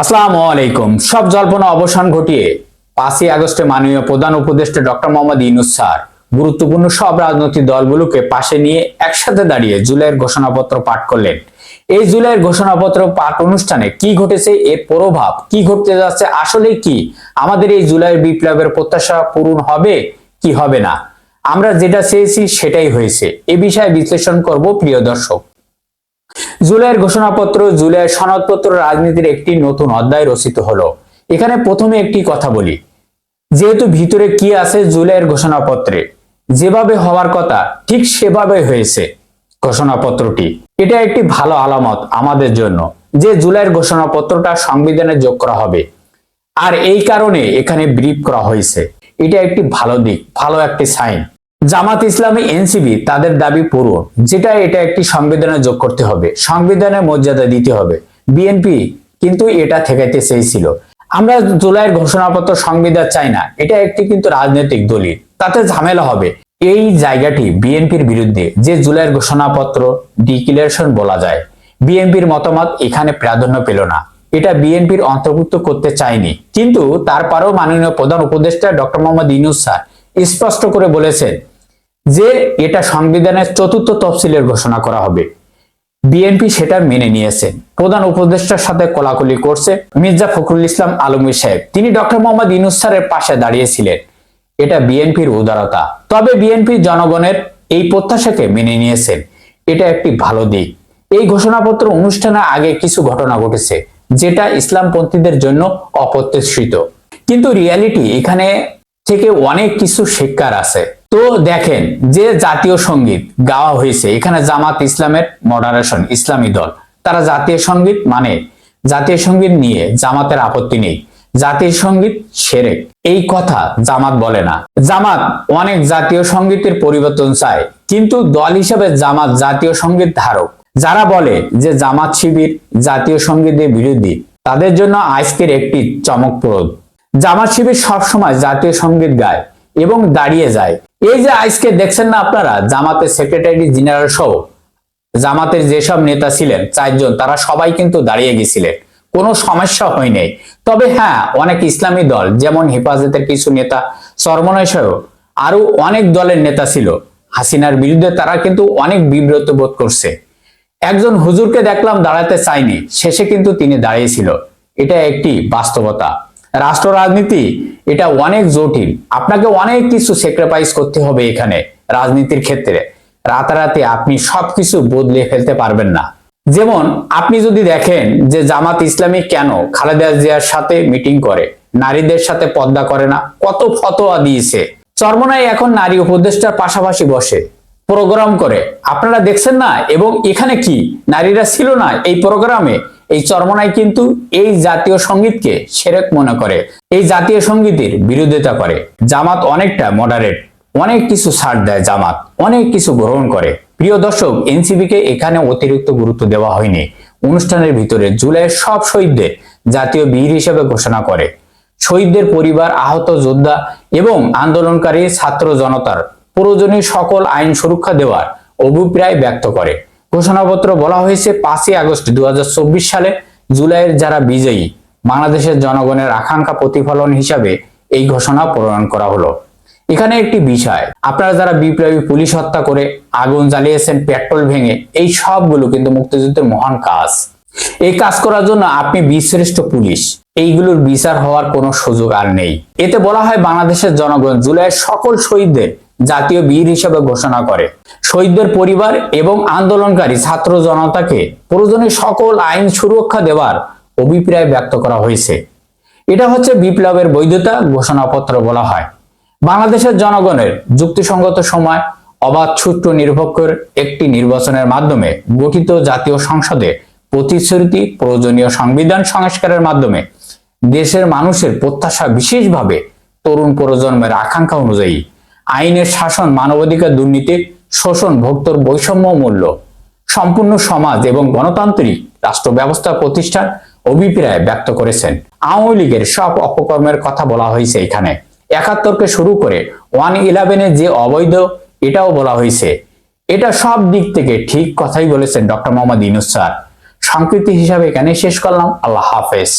আসসালামু আলাইকুম। সব জল্পনা অবসান ঘটিয়ে পাঁচই আগস্টে মাননীয় প্রধান উপদেষ্টা ডক্টর মোহাম্মদ ইনুস স্যার গুরুত্বপূর্ণ সব রাজনৈতিক দলগুলোকে পাশে নিয়ে একসাথে দাঁড়িয়ে জুলাইয়ের ঘোষণাপত্র পাঠ করলেন। এই জুলাইয়ের ঘোষণাপত্র পাঠ অনুষ্ঠানে কি ঘটেছে, এর প্রভাব কি ঘটতে যাচ্ছে, আসলে কি আমাদের এই জুলাইয়ের বিপ্লবের প্রত্যাশা পূরণ হবে, কি হবে না? আমরা যেটা চেয়েছি সেটাই হয়েছে। এ বিষয়ে বিশ্লেষণ করব প্রিয় দর্শক। জুলাইয়ের ঘোষণাপত্র, জুলাইয়ের সনদপত্র রাজনীতির একটি নতুন অধ্যায় রচিত হলো। এখানে প্রথমে একটি কথা বলি। যেহেতু ভিতরে কি আছে জুলাইয়ের ঘোষণাপত্রে? যেভাবে হওয়ার কথা, ঠিক সেভাবে হয়েছে ঘোষণাপত্রটি। এটা একটি ভালো আলামত আমাদের জন্য যে জুলাইয়ের ঘোষণাপত্রটা সংবিধানে যোগ করা হবে। আর এই কারণে এখানে ব্রিফ করা হয়েছে। এটা একটি ভালো দিক, ভালো একটি সাইন। জামাত ইসলামী এনসিবি তাদের দাবি পূরণ, যেটা এটা একটি সংবিধানে যোগ করতে হবে, সংবিধানের মর্যাদা দিতে হবে। বিএনপি কিন্তু এটা ঠেকাইতে চেয়েছিল। আমরা জুলাইয়ের ঘোষণাপত্র সংবিধান চাই না, এটা একটি কিন্তু রাজনৈতিক দলিল, তাতে ঝামেলা হবে। এই জায়গাটি বিএনপির বিরুদ্ধে, যে জুলাইয়ের ঘোষণাপত্র ডিক্লারেশন বলা যায়, বিএনপির মতামত এখানে প্রাধান্য পেল না। এটা বিএনপির অন্তর্ভুক্ত করতে চায়নি। কিন্তু তারপরেও মাননীয় প্রধান উপদেষ্টা ডক্টর মোহাম্মদ ইনুস স্যার স্পষ্ট করে বলেছেন যে এটা সংবিধানের চতুর্থ তফসিলের ঘোষণা করা হবে। বিএনপি সেটা মেনে নিয়েছেন প্রধান উপদেষ্টার সাথে কোলাকুলি করছে মির্জা ফখরুল ইসলাম আলমগীর সাহেব। তিনি ডক্টর মোহাম্মদ ইনুস স্যারের পাশে দাঁড়িয়েছিলেন। এটা বিএনপির উদারতা। তবে বিএনপি জনগণের এই প্রত্যাশাকে মেনে নিয়েছেন। এটা একটি ভালো দিক। এই ঘোষণাপত্র অনুষ্ঠানের আগে কিছু ঘটনা ঘটেছে, যেটা ইসলামপন্থীদের জন্য অপ্রত্যাশিত। কিন্তু রিয়ালিটি এখানে থেকে অনেক কিছু শিক্ষার আছে। তো দেখেন যে জাতীয় সংগীত গাওয়া হয়েছে, এখানে জামাত ইসলামের মডারেশন ইসলামী দল। তারা জাতীয় সংগীত মানে জাতীয় সংগীত নিয়ে জামাতের আপত্তি নেই। জাতীয় সংগীত সেরেক এই কথা জামাত বলে না। জামাত অনেক জাতীয় সঙ্গীতের পরিবর্তন চায়, কিন্তু দল হিসেবে জামাত জাতীয় সংগীত ধারক। যারা বলে যে জামাত শিবির জাতীয় সঙ্গীতের বিরোধী, তাদের জন্য আজকের একটি চমকপ্রদ জামাত শিবির সবসময় জাতীয় সংগীত গায় এবং দাঁড়িয়ে যায়। এই যে আজকে দেখছেন না আপনারা, জামাতের সেক্রেটারি জেনারেল সহ, জামাতের যেসব নেতা ছিলেন, চারজন, তারা সবাই কিন্তু দাঁড়িয়ে গেছিলেন। কোনো সমস্যা হয়নি তবে হ্যাঁ অনেক ইসলামী দল, যেমন হেফাজতের কিছু নেতা সরমনয় সহ আরও অনেক দলের নেতা ছিল। হাসিনার বিরুদ্ধে তারা কিন্তু অনেক বিব্রত বোধ করছে। একজন হুজুরকে দেখলাম দাঁড়াতে চাইনি শেষে কিন্তু তিনি দাঁড়িয়েছিল এটা একটি বাস্তবতা। রাষ্ট্র রাজনীতি, এটা অনেক জটিল। আপনাকে অনেক কিছু স্যাক্রিফাইস করতে হবে এখানে, রাজনীতির ক্ষেত্রে। রাতারাতি আপনি সবকিছু বদলে ফেলতে পারবেন না। যেমন, আপনি যদি দেখেন যে জামাত ইসলামী কেন খালেদা জিয়ার সাথে মিটিং করে, নারীদের সাথে পদ্মা করে না, কত ফতোয়া দিয়েছে। চরমনায় এখন নারী উপদেষ্টার পাশাপাশি বসে প্রোগ্রাম করে। আপনারা দেখছেন না? এবং এখানে কি? নারীরা ছিল না এই প্রোগ্রামে এই চরমনায় কিন্তু এই জাতীয় সঙ্গীতকে সেরেক মনে করে, এই জাতীয় সঙ্গীতের বিরোধিতা করে। জামাত অনেকটা মডারেট অনেক কিছু ছাড় দেয় জামাত, অনেক কিছু গ্রহণ করে। প্রিয় দর্শক এনসিবি কে এখানে অতিরিক্ত গুরুত্ব দেওয়া হয়নি। অনুষ্ঠানের ভিতরে জুলাইয়ের সব শহীদদের জাতীয় বীর হিসেবে ঘোষণা করে। শহীদদের পরিবার, আহত যোদ্ধা এবং আন্দোলনকারী ছাত্র জনতার প্রয়োজনীয় সকল আইন সুরক্ষা দেওয়ার অভিপ্রায় ব্যক্ত করে। ঘোষণাপত্র বলা হয়েছে পাঁচই আগস্ট দুহাজার চব্বিশ সালে জুলাইয়ের যারা বিজয়ী, বাংলাদেশের জনগণের আকাঙ্ক্ষা প্রতিফলন হিসাবে এই ঘোষণা প্রণয়ন করা হলো। এখানে একটি বিষয়, আপনারা যারা বিপ্লবী পুলিশ হত্যা করে আগুন জ্বালিয়েছেন, পেট্রোল ভেঙে, এই সবগুলো কিন্তু মুক্তিযুদ্ধের মহান কাজ। এই কাজ করার জন্য আপনি বীরশ্রেষ্ঠ পুলিশ, এইগুলোর বিচার হওয়ার কোনো সুযোগ আর নেই। এতে বলা হয় বাংলাদেশের জনগণ জুলাইয়ের সকল শহীদদের জাতীয় বীর হিসেবে ঘোষণা করে। শহীদদের পরিবার এবং আন্দোলনকারী ছাত্র জনতাকে প্রয়োজনীয় সকল আইন সুরক্ষা দেওয়ার অভিপ্রায় ব্যক্ত করা হয়েছে। এটা হচ্ছে বিপ্লবের বৈধতা ঘোষণাপত্র বলা হয়। বাংলাদেশের জনগণের যুক্তিসঙ্গত সময়, অবাধ ছুট্ট নিরপেক্ষের একটি নির্বাচনের মাধ্যমে গঠিত জাতীয় সংসদে প্রতিশ্রুতি, প্রয়োজনীয় সংবিধান সংস্কারের মাধ্যমে দেশের মানুষের প্রত্যাশা বিশেষভাবে তরুণ প্রজন্মের আকাঙ্ক্ষা অনুযায়ী আইনের শাসন, মানবাধিকার দুর্নীতি শোষণ, ভোক্তর বৈষম্য মূল্য। সম্পূর্ণ সমাজ এবং গণতান্ত্রিক রাষ্ট্র ব্যবস্থা প্রতিষ্ঠার অভিপ্রায় ব্যক্ত করেছেন। আওয়ামী লীগের সব অপকর্মের কথা বলা হয়েছে এখানে। একাত্তরকে শুরু করে ওয়ান ইলেভেনের যে অবৈধ, এটাও বলা হয়েছে। এটা সব দিক থেকে ঠিক কথাই বলেছেন ডক্টর মোহাম্মদ ইনুস স্যার। সংকৃতি হিসাবে এখানে শেষ করলাম। আল্লাহ হাফেজ।